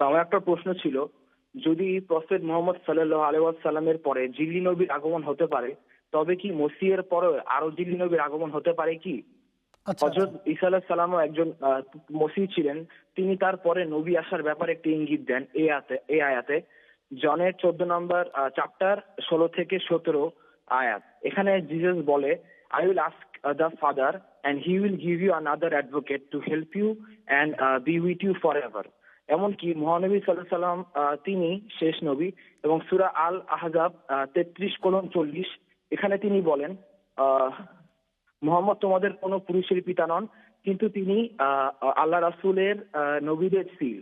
আমার একটা প্রশ্ন ছিল যদি প্রফেট মোহাম্মদ সাল্লাহ আলাইসাল্লামের পরে জিল্লি নবীর আগমন হতে পারে তবে কি মসিহের পরে আরও জিল্লি নবীর আগমন হতে পারে কি? হজরত ঈসা আলাহ সালামও একজন মসিহ ছিলেন। তিনি তার পরে নবী আসার ব্যাপারে একটি ইঙ্গিত দেন এই আয়াতে এই আয়াতে। জনের চোদ্দ নম্বর চ্যাপ্টার ষোলো থেকে সতেরো আয়াত। এখানে জিজাস বলে I will ask the father and he will give you another advocate to help you and be with you for ever এমনকি মহানবী সাল্লাহ সাল্লাম তিনি শেষ নবী এবং সুরা আল আহজাব তেত্রিশ কোলন চল্লিশ, এখানে তিনি বলেন মোহাম্মদ তোমাদের কোনো পুরুষের পিতা নন, কিন্তু তিনি আল্লাহ রাসূলের নবীদের সিল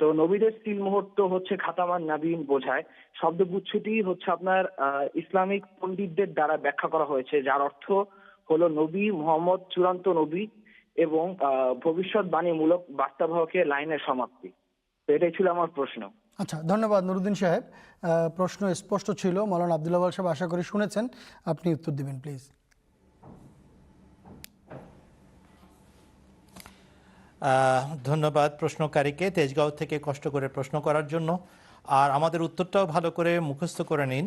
তো নবীদের সিল মুহূর্ত হচ্ছে খাতামান নাবিন বোঝায়। শব্দগুচ্ছটি হচ্ছে আপনার ইসলামিক পণ্ডিতদের দ্বারা ব্যাখ্যা করা হয়েছে, যার অর্থ হলো নবী, মোহাম্মদ চূড়ান্ত নবী এবং ভবিষ্যৎবাণীমূলক বার্তাবাহকের লাইনের সমাপ্তি। তো এটাই ছিল আমার প্রশ্ন। আচ্ছা ধন্যবাদ নুরুদ্দিন সাহেব। প্রশ্ন স্পষ্ট ছিল মৌলানা আবদুল্লাহ সাহেব আশা করি শুনেছেন। আপনি উত্তর দিবেন প্লিজ। ধন্যবাদ প্রশ্নকারীকে তেজগাঁও থেকে কষ্ট করে প্রশ্ন করার জন্য। আর আমাদের উত্তরটাও ভালো করে মুখস্থ করে নিন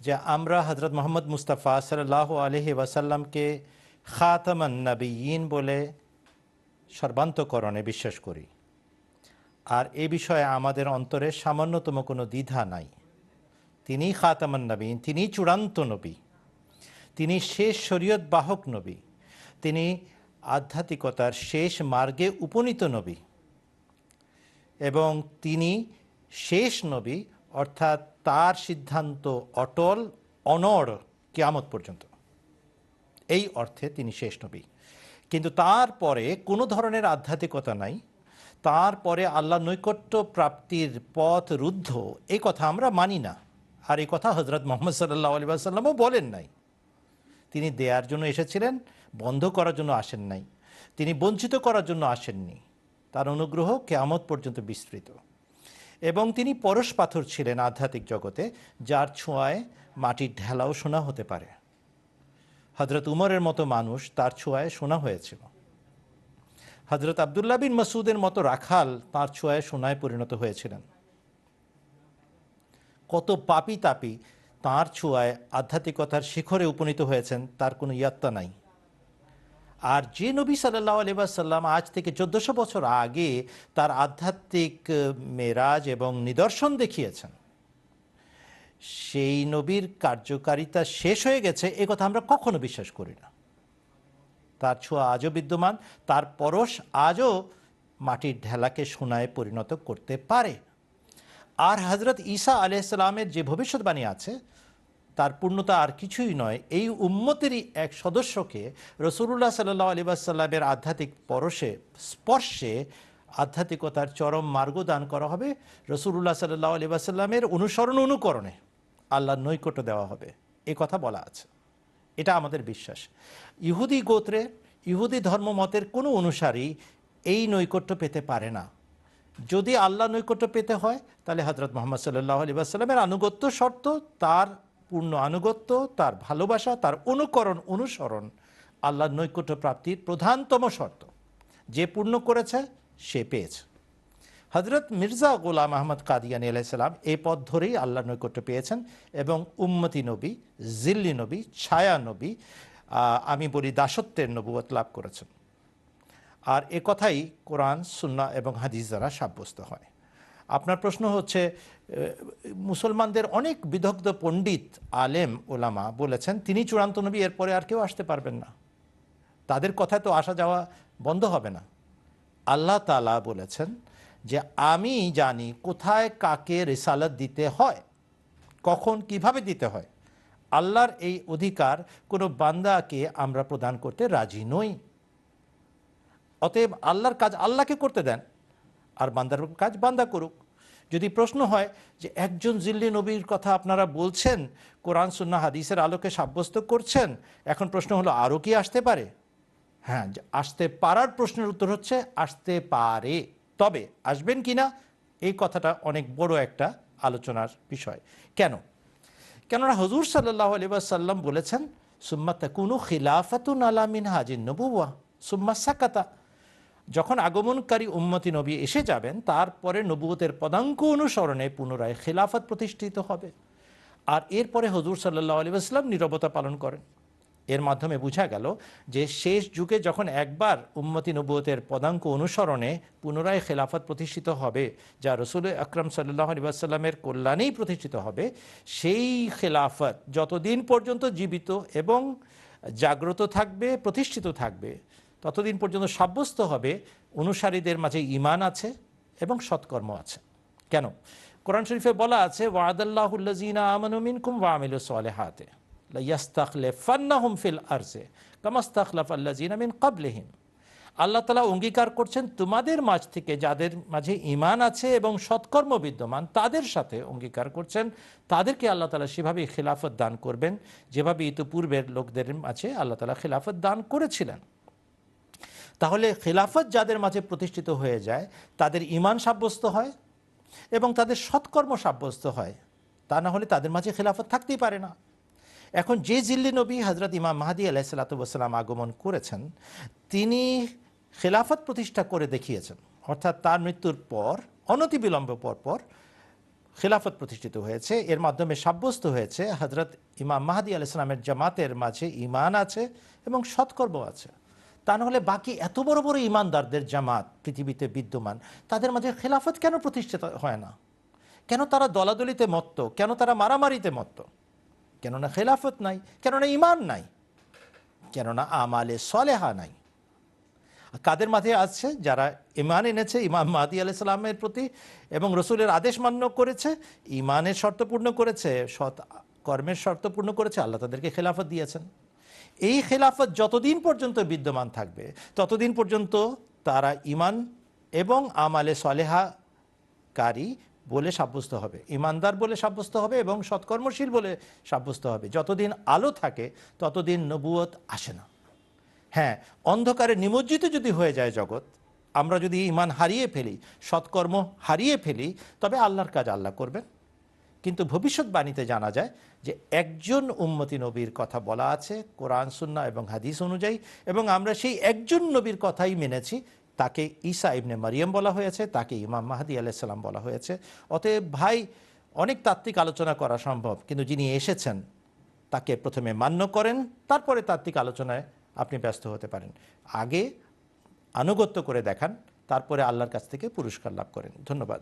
যে আমরা হজরত মোহাম্মদ মুস্তাফা সাল্লাহ আলহি ওয়াসাল্লামকে খাতামান নবীন বলে সর্বান্তকরণে বিশ্বাস করি। আর এ বিষয়ে আমাদের অন্তরে সামান্যতম কোনো দ্বিধা নাই। তিনি খাতামান নবীন তিনি চূড়ান্ত নবী। তিনি শেষ শরীয়ত বাহক নবী। তিনি আধ্যাত্মিকতার শেষ মার্গে উপনীত নবী। এবং তিনি শেষ নবী, অর্থাৎ তার সিদ্ধান্ত অটল, অনড়, কিয়ামত পর্যন্ত। এই অর্থে তিনি শেষ নবী। কিন্তু তারপরে কোনো ধরনের আধ্যাত্মিকতা নাই। তারপরে আল্লাহ নৈকট্য প্রাপ্তির পথ রুদ্ধ। এই কথা আমরা মানি না। আর এই কথা হজরত মোহাম্মদ সাল্লাহ আলী সাল্লামও বলেন নাই। তিনি দেয়ার জন্য এসেছিলেন, বন্ধ করার জন্য আসেন নাই। তিনি বঞ্চিত করার জন্য আসেননি। তার অনুগ্রহ কেয়ামত পর্যন্ত বিস্তৃত। এবং তিনি পরশ পাথর ছিলেন আধ্যাত্মিক জগতে, যার ছোঁয়ায় মাটির ঢেলাও শোনা হতে পারে। হজরত উমরের মতো মানুষ তার ছোঁয়ায় শোনা হয়েছিল। হজরত আবদুল্লাহ বিন মাসুদের মতো রাখাল তার ছোঁয়ায় সোনায় পরিণত হয়েছিলেন। কত পাপি তাপি তাঁর ছোঁয়ায় আধ্যাত্মিকতার শিখরে উপনীত হয়েছেন তার কোনো ইয়াত্তা নাই। আর যে নবী সাল্লাহ আলিবাসাল্লাম আজ থেকে চোদ্দশো বছর আগে তার আধ্যাত্মিক মেরাজ এবং নিদর্শন দেখিয়েছেন। সেই নবীর কার্যকারিতা শেষ হয়ে গেছে, এ কথা আমরা কখনো বিশ্বাস করি না। তার ছোঁয়া আজও বিদ্যমান, তার পরশ আজও মাটির ঢেলাকে সোনায় পরিণত করতে পারে। আর হজরত ঈসা আলাইসালামের যে ভবিষ্যৎবাণী আছে, তার পূর্ণতা আর কিছুই নয়। এই উম্মতেরই এক সদস্যকে রসুল্লাহ সাল্লাহ আলিবাসাল্লামের আধ্যাত্মিক পরশে, স্পর্শে আধ্যাত্মিকতার চরম মার্গ দান করা হবে রসুল্লাহ সাল্লাহ আলিবাসাল্লামের অনুসরণ অনুকরণে। আল্লাহর নৈকট্য দেওয়া হবে। এ কথা বলা আছে। এটা আমাদের বিশ্বাস। ইহুদি গোত্রে, ইহুদি ধর্মমতের কোনো অনুসারী এই নৈকট্য পেতে পারে না। যদি আল্লাহ নৈকট্য পেতে হয়, তাহলে হজরত মোহাম্মদ সাল্লাহ আলী আসসালামের আনুগত্য শর্ত, তার পূর্ণ আনুগত্য, তার ভালোবাসা, তার অনুকরণ অনুসরণ আল্লাহর নৈকট্য প্রাপ্তির প্রধানতম শর্ত। যে পূর্ণ করেছে, সে পেয়েছে। হজরত মির্জা গোলাম আহমদ কাদিয়ানি আলাইসাল্লাম এই পথ ধরেই আল্লাহ নৈকট্য পেয়েছেন এবং উম্মতি নবী, জিল্লি নবী, ছায়া নবী আমি বলি দাসত্বের নবুয়ত লাভ করেছেন। আর এ কথাই কোরআন সুন্না এবং হাদিস দ্বারা সাব্যস্ত হয়। আপনার প্রশ্ন হচ্ছে মুসলমানদের অনেক বিদগ্ধ পণ্ডিত, আলেম, ওলামা বলেছেন, তিনি চূড়ান্ত নবী, এরপরে আর কেউ আসতে পারবেন না। তাদের কথায় তো আসা যাওয়া বন্ধ হবে না। আল্লাহ তালা বলেছেন যে আমি জানি কোথায় কাকে রেসালত দিতে হয়, কখন কীভাবে দিতে হয়। আল্লাহর এই অধিকার কোনো বান্দাকে আমরা প্রদান করতে রাজি নই। অতএব আল্লাহর কাজ আল্লাহকে করতে দেন, আর বান্দার কাজ বান্দা করুক। যদি প্রশ্ন হয় যে একজন জিল্লি নবীর কথা আপনারা বলছেন, কোরআন সুন্না হাদিসের আলোকে সাব্যস্ত করছেন, এখন প্রশ্ন হলো আরও কি আসতে পারে? হ্যাঁ আসতে পারার প্রশ্নের উত্তর হচ্ছে আসতে পারে। তবে আসবেন কি না, এই কথাটা অনেক বড় একটা আলোচনার বিষয়। কেন? কেননা হজুর সাল্লাহ আলিবাসাল্লাম বলেছেন, সুম্মা তাকুনু খিলাফাতুন আলামিন হাজিন নবুয়া সুম্মা সাকাতা। যখন আগমনকারী উম্মতি নবী এসে যাবেন, তারপরে নবুয়তের পদাঙ্ক অনুসরণে পুনরায় খেলাফত প্রতিষ্ঠিত হবে। আর এরপরে হজুর সাল্লাহ আলী আসলাম নিরবতা পালন করেন। এর মাধ্যমে বোঝা গেল যে শেষ যুগে যখন একবার উম্মতি নবুয়তের পদাঙ্ক অনুসরণে পুনরায় খেলাফত প্রতিষ্ঠিত হবে, যা রসুল আকরম সাল্লাহ আলিবাসাল্লামের কল্যাণেই প্রতিষ্ঠিত হবে, সেই খেলাফত যতদিন পর্যন্ত জীবিত এবং জাগ্রত থাকবে, প্রতিষ্ঠিত থাকবে, ততদিন পর্যন্ত সাব্যস্ত হবে, অনুসারীদের মাঝে ইমান আছে এবং সৎকর্ম আছে। কেন? কোরআন শরীফে বলা আছে ওয়াদাল্লাহুল্লাজিনা আমানু মিনকুম ওয়া আমিলু সালেহাতে। লাইয়াস্তাখলিফান্নাহুম ফিল আরজে, কামাস্তাখলাফ আল্লাজিনা মিন ক্বাবলিহিম। আল্লাহ তালা অঙ্গীকার করছেন তোমাদের মাঝ থেকে, যাদের মাঝে ইমান আছে এবং সৎকর্ম বিদ্যমান, তাদের সাথে অঙ্গীকার করছেন। তাদেরকে আল্লাহ তালা সেভাবেই খেলাফত দান করবেন। যেভাবে ইতিপূর্বের লোকদের মাঝে আল্লাহ তালা খেলাফত দান করেছিলেন। তাহলে খেলাফত যাদের মাঝে প্রতিষ্ঠিত হয়ে যায়, তাদের ইমান সাব্যস্ত হয় এবং তাদের সৎকর্ম সাব্যস্ত হয়। তা না হলে তাদের মাঝে খেলাফত থাকতেই পারে না। এখন যে জিল্লি নবী হজরত ইমাম মাহাদি আলাইসাল্লাতুসাল্লাম আগমন করেছেন, তিনি খেলাফত প্রতিষ্ঠা করে দেখিয়েছেন। অর্থাৎ তার মৃত্যুর পর, অনতিবিলম্ব পর পর খেলাফত প্রতিষ্ঠিত হয়েছে। এর মাধ্যমে সাব্যস্ত হয়েছে হজরত ইমাম মাহাদি আলাইসালামের জামাতের মাঝে ইমান আছে এবং সৎকর্ম আছে। তা নাহলে বাকি এত বড় বড় ইমানদারদের জামাত পৃথিবীতে বিদ্যমান, তাদের মাঝে খেলাফত কেন প্রতিষ্ঠিত হয় না? কেন তারা দলাদলিতে মত্ত? কেন তারা মারামারিতে মত্ত? কেননা খেলাফত নাই, কেননা ইমান নাই, কেননা আমালে সলেহা নাই। কাদের মাঝে আছে? যারা ইমান এনেছে, ইমাম মাহাদি আলাইসাল্লামের প্রতি এবং রসুলের আদেশ মান্য করেছে ইমানের শর্ত পূর্ণ করেছে, সৎ কর্মের শর্ত পূর্ণ করেছে, আল্লাহ তাদেরকে খেলাফত দিয়েছেন। এই খেলাফত যতদিন পর্যন্ত বিদ্যমান থাকবে, ততদিন পর্যন্ত তারা ইমান এবং আমালে সলেহাকারী বলে সাব্যস্ত হবে, ইমানদার বলে সাব্যস্ত হবে এবং সৎকর্মশীল বলে সাব্যস্ত হবে। যতদিন আলো থাকে, ততদিন নবুয়ত আসে না। হ্যাঁ অন্ধকারে নিমজ্জিত যদি হয়ে যায় জগৎ, আমরা যদি ইমান হারিয়ে ফেলি, সৎকর্ম হারিয়ে ফেলি, তবে আল্লাহর কাজ আল্লাহ করবেন। কিন্তু ভবিষ্যৎবাণীতে জানা যায় যে একজন উম্মতি নবীর কথা বলা আছে, কোরআন সুন্না এবং হাদিস অনুযায়ী, এবং আমরা সেই একজন নবীর কথাই মেনেছি তাকে ঈসা ইবনে মারিয়াম বলা হয়েছে, তাকে ইমাম মাহাদি আলাইসাল্লাম বলা হয়েছে। অতএব ভাই, অনেক তাত্ত্বিক আলোচনা করা সম্ভব, কিন্তু যিনি এসেছেন, তাকে প্রথমে মান্য করেন, তারপরে তাত্ত্বিক আলোচনায় আপনি ব্যস্ত হতে পারেন। আগে আনুগত্য করে দেখান, তারপরে আল্লাহর কাছ থেকে পুরস্কার লাভ করেন। ধন্যবাদ।